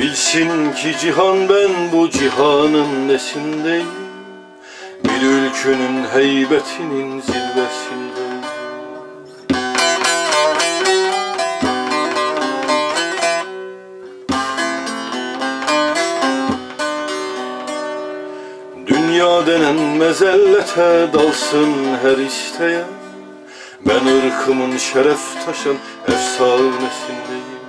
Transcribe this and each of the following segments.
Bilsin ki cihan ben bu cihanın nesindeyim. Bir ülkünün heybetinin zirvesindeyim. Dünya denen mezellete dalsın her isteyen. Ben ırkımın şeref taşan efsanesindeyim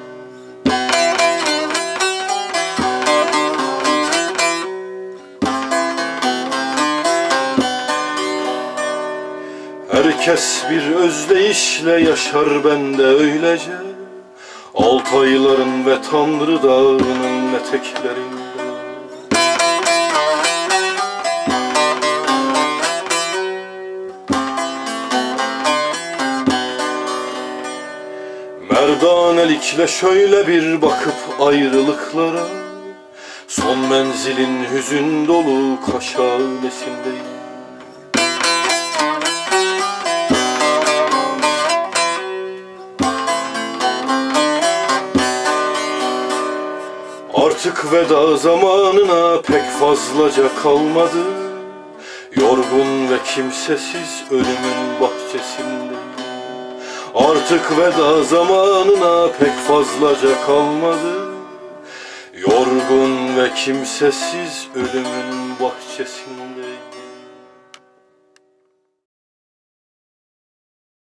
Herkes bir özdeyişle yaşar bende öylece. Altayların ve Tanrı Dağı'nın eteklerinde. Merdanelikle şöyle bir bakıp ayrılıklara Son menzilin hüzün dolu kaşhanesindeyim Artık veda zamanına pek fazlaca kalmadı. Yorgun ve kimsesiz ölümün bahçesindeyim Artık veda zamanına pek fazlaca kalmadı. Yorgun ve kimsesiz ölümün bahçesindeyim